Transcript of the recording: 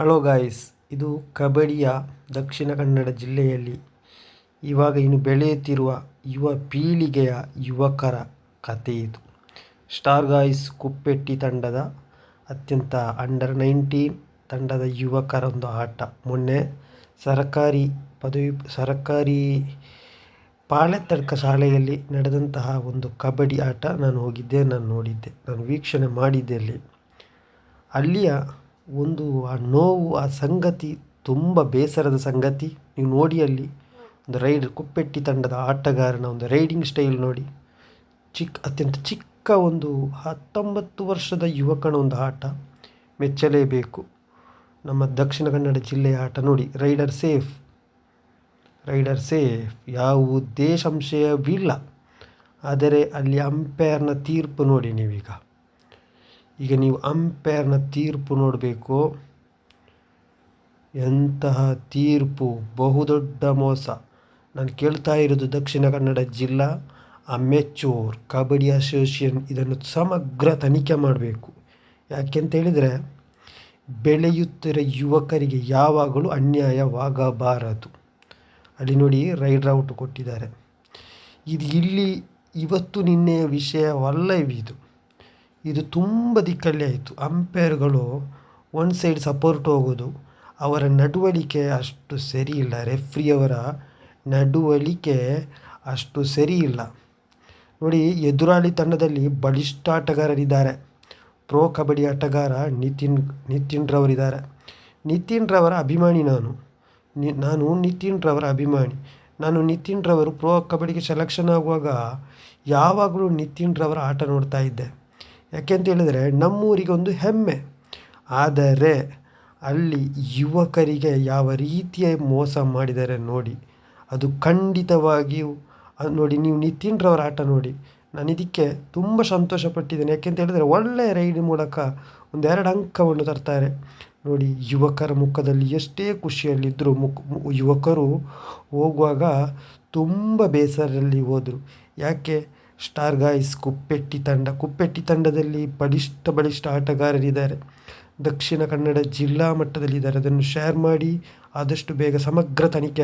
Hello guys ಇದು ಕಬಡ್ಡಿಯ ದಕ್ಷಿಣ ಕನ್ನಡ ಜಿಲ್ಲೆಯಲ್ಲಿ ಇವಾಗ ಇನ್ನು ಬೆಳೆಯುತ್ತಿರುವ ಯುವ ಪೀಳಿಗೆಯ ಯುವಕರ ಕಥೆ ಇದು. ಸ್ಟಾರ್ ಗಾಯ್ಸ್ ಕುಪ್ಪೆಟ್ಟಿ ತಂಡದ ಅತ್ಯಂತ ಅಂಡರ್ ನೈನ್ಟೀನ್ ತಂಡದ ಯುವಕರ ಒಂದು ಆಟ. ಮೊನ್ನೆ ಸರಕಾರಿ ಪದವಿ, ಸರಕಾರಿ ಪಾಳೆತ್ತಡ್ಕ ಶಾಲೆಯಲ್ಲಿ ನಡೆದಂತಹ ಒಂದು ಕಬಡ್ಡಿ ಆಟ ನಾನು ಹೋಗಿದ್ದೆ, ನಾನು ನೋಡಿದ್ದೆ, ನಾನು ವೀಕ್ಷಣೆ ಮಾಡಿದ್ದೆ ಅಲ್ಲಿ. ಅಲ್ಲಿಯ ಒಂದು ಆ ನೋವು, ಆ ಸಂಗತಿ ತುಂಬ ಬೇಸರದ ಸಂಗತಿ. ನೀವು ನೋಡಿ ಅಲ್ಲಿ ಒಂದು ರೈಡ್, ಕುಪ್ಪೆಟ್ಟಿ ತಂಡದ ಆಟಗಾರನ ಒಂದು ರೈಡಿಂಗ್ ಸ್ಟೈಲ್ ನೋಡಿ. ಚಿಕ್ಕ ಅತ್ಯಂತ ಚಿಕ್ಕ ಒಂದು ಹತ್ತೊಂಬತ್ತು ವರ್ಷದ ಯುವಕನ ಒಂದು ಆಟ. ಮೆಚ್ಚಲೇಬೇಕು. ನಮ್ಮ ದಕ್ಷಿಣ ಕನ್ನಡ ಜಿಲ್ಲೆಯ ಆಟ ನೋಡಿ. Rider safe. ರೈಡರ್ ಸೇಫ್ ಯಾವುದೇ ಸಂಶಯವಿಲ್ಲ ಆದರೆ ಅಲ್ಲಿ ಅಂಪೈರ್ನ ತೀರ್ಪು ನೋಡಿ ನೀವೀಗ. ಈಗ ನೀವು ಅಂಪೈರ್ನ ತೀರ್ಪು ನೋಡಬೇಕು. ಎಂತಹ ತೀರ್ಪು? ಬಹುದೊಡ್ಡ ಮೋಸ. ನಾನು ಕೇಳ್ತಾ ಇರೋದು ದಕ್ಷಿಣ ಕನ್ನಡ ಜಿಲ್ಲಾ, ಅಮೆಚೂರ್, ಕಬಡ್ಡಿ ಅಸೋಸಿಯೇಷನ್ ಇದನ್ನು ಸಮಗ್ರ ತನಿಖೆ ಮಾಡಬೇಕು. ಯಾಕೆಂತ ಹೇಳಿದರೆ, ಬೆಳೆಯುತ್ತಿರೋ ಯುವಕರಿಗೆ ಯಾವಾಗಲೂ ಅನ್ಯಾಯವಾಗಬಾರದು. ಅಲ್ಲಿ ನೋಡಿ ರೈಡ್ ಔಟ್ ಕೊಟ್ಟಿದ್ದಾರೆ. ಇದು ಇಲ್ಲಿ ಇವತ್ತು ನಿನ್ನೆಯ ವಿಷಯವಲ್ಲ ಇದು. ಇದು ತುಂಬ ದಿಕ್ಕಲ್ಲಿ ಆಯಿತು. ಅಂಪೈರ್ಗಳು ಒನ್ ಸೈಡ್ ಸಪೋರ್ಟ್ ಹೋಗೋದು, ಅವರ ನಡವಳಿಕೆ ಅಷ್ಟು ಸರಿ ಇಲ್ಲ. ರೆಫ್ರಿಯವರ ನಡವಳಿಕೆ ಅಷ್ಟು ಸರಿ ಇಲ್ಲ. ನೋಡಿ, ಎದುರಾಳಿ ತಂಡದಲ್ಲಿ ಬಲಿಷ್ಠ ಆಟಗಾರರಿದ್ದಾರೆ. ಪ್ರೋ ಕಬಡ್ಡಿ ಆಟಗಾರ ನಿತಿನ್ ನಿತಿನ್ ರವರಿದ್ದಾರೆ ನಿತಿನ್ ರವರ ಅಭಿಮಾನಿ ನಾನು. ನಾನು ನಿತಿನ್ ರವರ ಅಭಿಮಾನಿ. ನಾನು ನಿತಿನ್ ರವರು ಪ್ರೋ ಕಬಡ್ಡಿಗೆ ಸೆಲೆಕ್ಷನ್ ಆಗುವಾಗ ಯಾವಾಗಲೂ ನಿತಿನ್ ರವರ ಆಟ ನೋಡ್ತಾ ಇದ್ದೆ. ಯಾಕೆ ಅಂತ ಹೇಳಿದರೆ ನಮ್ಮೂರಿಗೆ ಒಂದು ಹೆಮ್ಮೆ. ಆದರೆ ಅಲ್ಲಿ ಯುವಕರಿಗೆ ಯಾವ ರೀತಿಯ ಮೋಸ ಮಾಡಿದ್ದಾರೆ ನೋಡಿ. ಅದು ಖಂಡಿತವಾಗಿಯೂ, ಅದು ನೋಡಿ, ನೀವು ನಿತಿನ್ರವರ ಆಟ ನೋಡಿ. ನಾನು ಇದಕ್ಕೆ ತುಂಬ ಸಂತೋಷಪಟ್ಟಿದ್ದೇನೆ. ಯಾಕೆಂತ ಹೇಳಿದರೆ ಒಳ್ಳೆಯ ರೈಡ್ ಮೂಲಕ ಒಂದೆರಡು ಅಂಕವನ್ನು ತರ್ತಾರೆ. ನೋಡಿ, ಯುವಕರ ಮುಖದಲ್ಲಿ ಎಷ್ಟೇ ಖುಷಿಯಲ್ಲಿದ್ದರೂ ಮುಖ, ಯುವಕರು ಹೋಗುವಾಗ ತುಂಬ ಬೇಸರಲ್ಲಿ ಹೋದರು. ಯಾಕೆ? ಸ್ಟಾರ್ ಗಾಯ್ಸ್ ಕುಪ್ಪೆಟ್ಟಿ ತಂಡ. ಕುಪ್ಪೆಟ್ಟಿ ತಂಡದಲ್ಲಿ ಬಲಿಷ್ಠ ಬಲಿಷ್ಠ ಆಟಗಾರರಿದ್ದಾರೆ. ದಕ್ಷಿಣ ಕನ್ನಡ ಜಿಲ್ಲಾ ಮಟ್ಟದಲ್ಲಿದ್ದಾರೆ. ಅದನ್ನು ಶೇರ್ ಮಾಡಿ ಆದಷ್ಟು ಬೇಗ ಸಮಗ್ರ ತನಿಖೆ